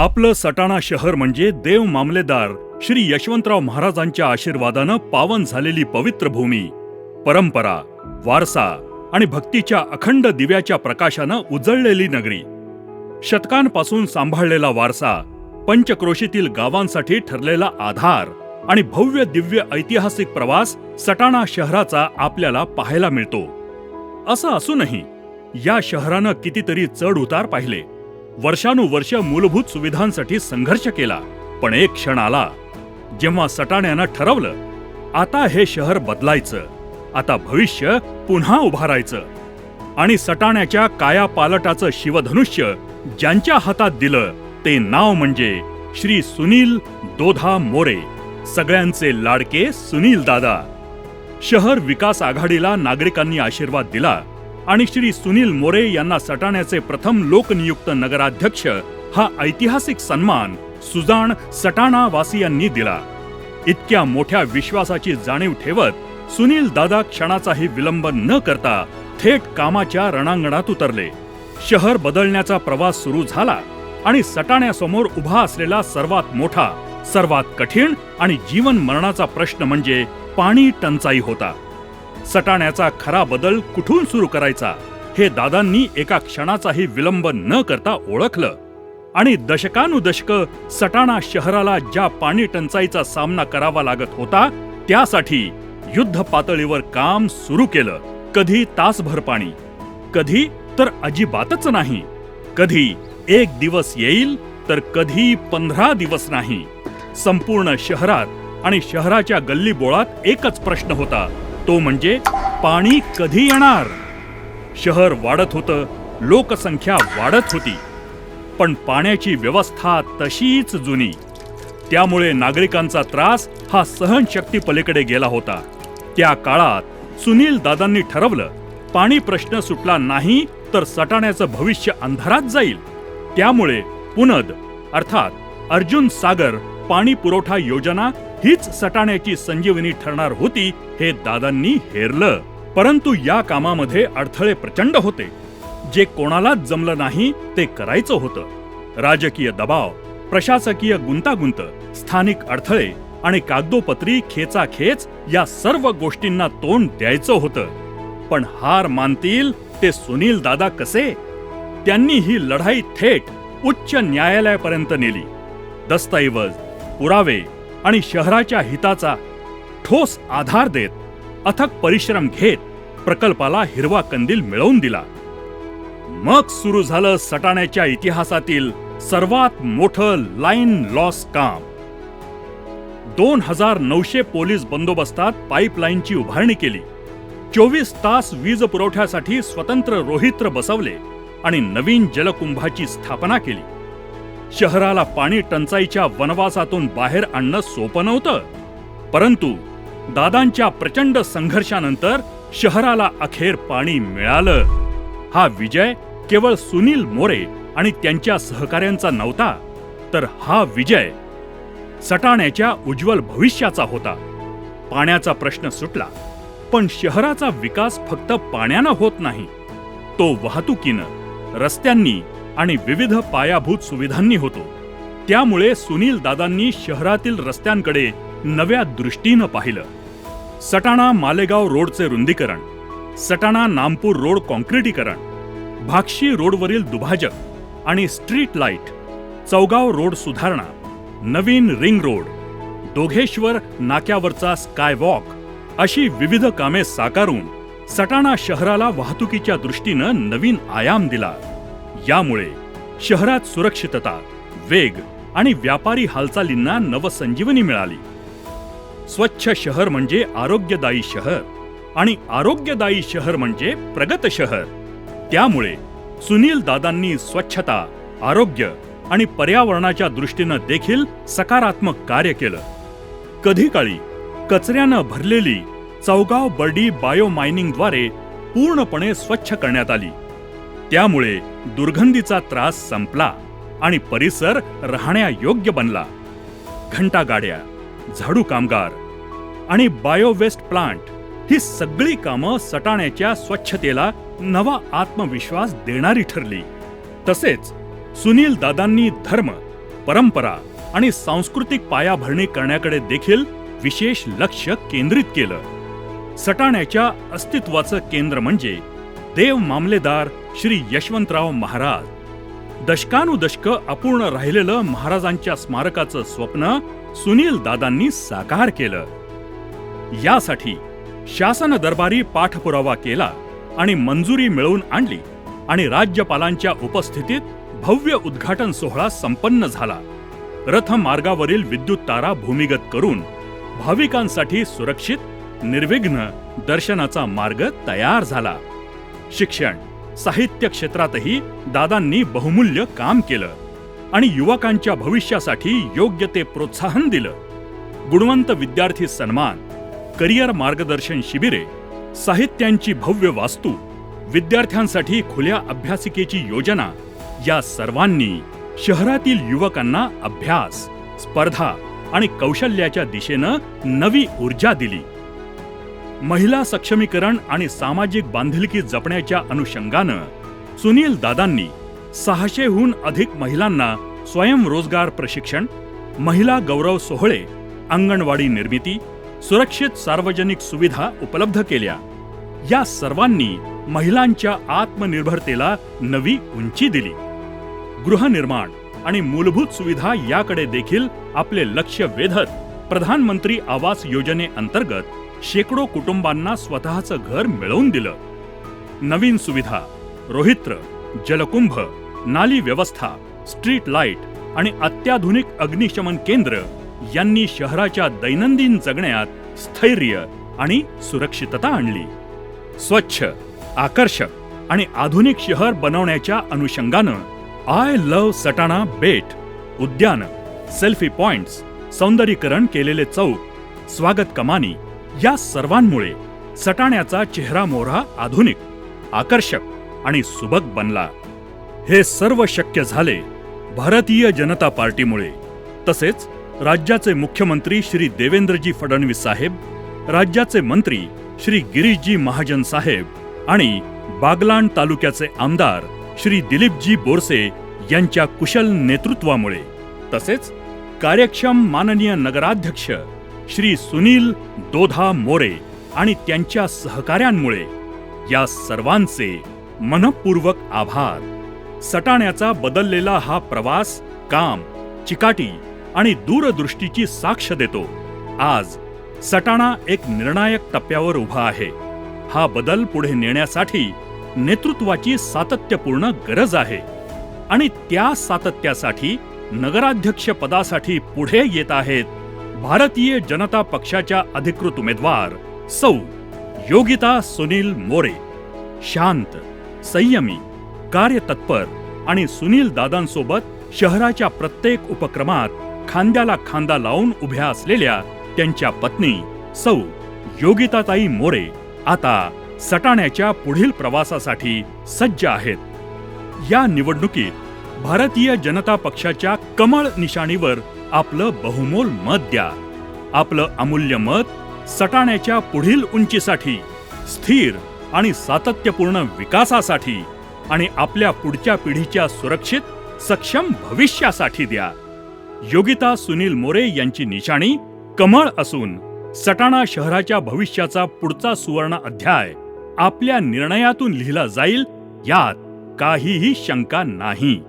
आपलं सटाणा शहर म्हणजे देव मामलेदार श्री यशवंतराव महाराजांच्या आशीर्वादानं पावन झालेली पवित्र भूमी. परंपरा वारसा आणि भक्तीच्या अखंड दिव्याच्या प्रकाशानं उजळलेली नगरी. शतकांपासून सांभाळलेला वारसा पंचक्रोशीतील गावांसाठी ठरलेला आधार आणि भव्य दिव्य ऐतिहासिक प्रवास सटाणा शहराचा आपल्याला पाहायला मिळतो. असं असूनही या शहरानं कितीतरी चढ उतार पाहिले. वर्षानुवर्ष मूलभूत सुविधांसाठी संघर्ष केला पण एक क्षण आला जेव्हा सटाण्यानं ठरवलं आता हे शहर बदलायचं आता भविष्य पुन्हा उभारायचं आणि सटाण्याच्या कायापालटाचं शिवधनुष्य ज्यांच्या हातात दिलं ते नाव म्हणजे श्री सुनील दोधा मोरे सगळ्यांचे लाडके सुनील दादा. शहर विकास आघाडीला नागरिकांनी आशीर्वाद दिला आणि श्री सुनील मोरे यांना सटाण्याचे प्रथम लोकनियुक्त नगराध्यक्ष हा ऐतिहासिक सन्मान सुजाण सटाणा वासियांनी दिला. इतक्या मोठ्या विश्वासाची जाणीव ठेवत सुनील दादा क्षणाचाही विलंब न करता थेट कामाच्या रणांगणात उतरले. शहर बदलण्याचा प्रवास सुरू झाला आणि सटाण्यासमोर उभा असलेला सर्वात मोठा सर्वात कठीण आणि जीवन मरणाचा प्रश्न म्हणजे पाणी टंचाई होता. सटाण्याचा खरा बदल कुठून सुरू करायचा? हे दादांनी एका क्षणाचाही विलंब न करता ओळखलं. आणि दशकानुदशक सटाणा शहराला ज्या पाणी टंचाईचा सामना करावा लागत होता त्यासाठी युद्ध पातळीवर काम सुरू केलं. कधी तासभर पाणी कधी तर अजिबातच नाही. कधी एक दिवस येईल तर कधी पंधरा दिवस नाही. संपूर्ण शहरात आणि शहराच्या गल्लीबोळात एकच प्रश्न होता. तो म्हणजे पाणी कधी येणार? शहर वाढत होतं लोकसंख्या वाढत होती. पण पाण्याची व्यवस्था तशीच जुनी. त्यामुळे नागरिकांचा त्रास हा सहनशक्ती पलीकडे गेला होता. त्या काळात सुनील दादांनी ठरवलं पाणी प्रश्न सुटला नाही तर सटाण्याचं भविष्य अंधारात जाईल. त्यामुळे पुनद अर्थात अर्जुन सागर पाणी पुरवठा योजना हीच सटाण्याची संजीवनी ठरणार होती हे दादांनी हेरलं. परंतु या कामामध्ये अडथळे प्रचंड होते. जे कोणालाच जमलं नाही ते करायचं होतं. राजकीय दबाव प्रशासकीय गुंतागुंत स्थानिक अडथळे आणि कागदोपत्री खेचाखेच या सर्व गोष्टींना तोंड द्यायचं होतं. पण हार मानतील ते सुनील दादा कसे? त्यांनी ही लढाई थेट उच्च न्यायालयापर्यंत नेली. दस्तऐवज पुरावे आणि शहराच्या हिताचा ठोस आधार देत अथक परिश्रम घेत प्रकल्पाला हिरवा कंदील मिळवून दिला. मग सुरू झालं सटाण्याच्या इतिहासातील सर्वात मोठं लाईन लॉस काम. दोन हजार नऊशे पोलीस बंदोबस्तात पाईपलाईनची उभारणी केली. चोवीस तास वीज पुरवठ्यासाठी स्वतंत्र रोहित्र बसवले आणि नवीन जलकुंभाची स्थापना केली. शहराला पाणी टंचाईच्या वनवासातून बाहेर आणणं सोपं नव्हतं. परंतु दादांच्या प्रचंड संघर्षानंतर शहराला अखेर पाणी मिळालं. हा विजय केवळ सुनील मोरे आणि त्यांच्या सहकाऱ्यांचा नव्हता तर हा विजय सटाण्याच्या उज्ज्वल भविष्याचा होता. पाण्याचा प्रश्न सुटला पण शहराचा विकास फक्त पाण्यानं होत नाही तो वाहतुकीनं रस्त्यांनी आणि विविध पायाभूत सुविधांनी होतो. त्यामुळे सुनील दादांनी शहरातील रस्त्यांकडे नव्या दृष्टीनं पाहिलं. सटाणा मालेगाव रोडचे रुंदीकरण सटाणा नामपूर रोड कॉन्क्रिटीकरण भाक्षी रोडवरील दुभाजक आणि स्ट्रीट लाइट चौगाव रोड सुधारणा नवीन रिंग रोड दोघेश्वर नाक्यावरचा स्कायवॉक अशी विविध कामे साकारून सटाणा शहराला वाहतुकीच्या दृष्टीनं नवीन आयाम दिला. यामुळे शहरात सुरक्षितता वेग आणि व्यापारी हालचालींना नवसंजीवनी मिळाली. स्वच्छ शहर म्हणजे आरोग्यदायी शहर आणि आरोग्यदायी शहर म्हणजे प्रगत शहर. त्यामुळे सुनील दादांनी स्वच्छता आरोग्य आणि पर्यावरणाच्या दृष्टीनं देखील सकारात्मक कार्य केलं. कधी काळी कचऱ्यानं भरलेली चौगाव बर्डी बायो मायनिंगद्वारे पूर्णपणे स्वच्छ करण्यात आली. त्यामुळे दुर्गंधीचा त्रास संपला आणि परिसर राहण्यायोग्य बनला. घंटागाड्या झाडू कामगार आणि बायोवेस्ट प्लांट ही सगळी कामं सटाण्याच्या स्वच्छतेला नवा आत्मविश्वास देणारी ठरली. तसेच सुनील दादांनी धर्म परंपरा आणि सांस्कृतिक पायाभरणी करण्याकडे देखील विशेष लक्ष केंद्रित केलं. सटाण्याच्या अस्तित्वाचं केंद्र म्हणजे देव मामलेदार श्री यशवंतराव महाराज. दशकानुदशक अपूर्ण राहिलेलं महाराजांच्या स्मारकाचं स्वप्न सुनील दादांनी साकार केलं. यासाठी शासन दरबारी पाठपुरावा केला आणि मंजुरी मिळवून आणली आणि राज्यपालांच्या उपस्थितीत भव्य उद्घाटन सोहळा संपन्न झाला. रथमार्गावरील विद्युत तारा भूमिगत करून भाविकांसाठी सुरक्षित निर्विघ्न दर्शनाचा मार्ग तयार झाला. शिक्षण साहित्य क्षेत्रातही दादांनी बहुमूल्य काम केलं आणि युवकांच्या भविष्यासाठी योग्य ते प्रोत्साहन दिलं. गुणवंत विद्यार्थी सन्मान करिअर मार्गदर्शन शिबिरे साहित्यांची भव्य वास्तू विद्यार्थ्यांसाठी खुल्या अभ्यासिकेची योजना या सर्वांनी शहरातील युवकांना अभ्यास स्पर्धा आणि कौशल्याच्या दिशेनं नवी ऊर्जा दिली. महिला सक्षमीकरण आणि सामाजिक बांधिलकी जपण्याच्या अनुषंगानं सुनील दादांनी सहाशेहून अधिक महिलांना स्वयंरोजगार प्रशिक्षण महिला गौरव सोहळे अंगणवाडी निर्मिती सुरक्षित सार्वजनिक सुविधा उपलब्ध केल्या. या सर्वांनी महिलांच्या आत्मनिर्भरतेला नवी उंची दिली. गृहनिर्माण आणि मूलभूत सुविधा याकडे देखील आपले लक्ष वेधत प्रधानमंत्री आवास योजनेअंतर्गत शेकडो कुटुंबांना स्वतःचं घर मिळवून दिलं. नवीन सुविधा रोहित्र जलकुंभ नाली व्यवस्था स्ट्रीट लाइट आणि अत्याधुनिक अग्निशमन केंद्र यांनी शहराच्या दैनंदिन जगण्यात स्थैर्य आणि सुरक्षितता आणली. स्वच्छ आकर्षक आणि आधुनिक शहर बनवण्याच्या अनुषंगानं आय लव्ह सटाणा बेट उद्यान सेल्फी पॉइंट्स सौंदर्यीकरण केलेले चौक स्वागत कमानी या सर्वांमुळे सटाण्याचा चेहरा मोहरा आधुनिक आकर्षक आणि सुबक बनला. हे सर्व शक्य झाले भारतीय जनता पार्टीमुळे. तसेच राज्याचे मुख्यमंत्री श्री देवेंद्रजी फडणवीस साहेब राज्याचे मंत्री श्री गिरीशजी महाजन साहेब आणि बागलाण तालुक्याचे आमदार श्री दिलीपजी बोरसे यांच्या कुशल नेतृत्वामुळे. तसेच कार्यक्षम माननीय नगराध्यक्ष श्री सुनील दोधा मोरे आणि त्यांच्या सहकाऱ्यांमुळे या सर्वांचे मनपूर्वक आभार. सटाण्याचा बदललेला हा प्रवास काम चिकाटी आणि दूरदृष्टीची साक्ष देतो. आज सटाणा एक निर्णायक टप्प्यावर उभा आहे. हा बदल पुढे नेण्यासाठी नेतृत्वाची सातत्यपूर्ण गरज आहे. आणि त्या सातत्यासाठी नगराध्यक्ष पदासाठी पुढे येत आहेत भारतीय जनता पक्षाच्या अधिकृत उमेदवार सौ योगिता सुनील मोरे. शांत संयमी कार्यतत्पर आणि सुनील दादांसोबत शहराच्या प्रत्येक उपक्रमात खांद्याला खांदा लावून उभ्या असलेल्या त्यांच्या पत्नी सौ योगिताताई मोरे आता सटाण्याच्या पुढील प्रवासासाठी सज्ज आहेत. या निवडणुकीत भारतीय जनता पक्षाच्या कमळ निशाणीवर आपलं बहुमोल मत द्या. आपलं अमूल्य मत सटाण्याच्या पुढील उंचीसाठी स्थिर आणि सातत्यपूर्ण विकासासाठी आणि आपल्या पुढच्या पिढीच्या सुरक्षित सक्षम भविष्यासाठी द्या. योगिता सुनील मोरे यांची निशाणी कमळ असून सटाणा शहराच्या भविष्याचा पुढचा सुवर्ण अध्याय आपल्या निर्णयातून लिहिला जाईल यात काहीही शंका नाही.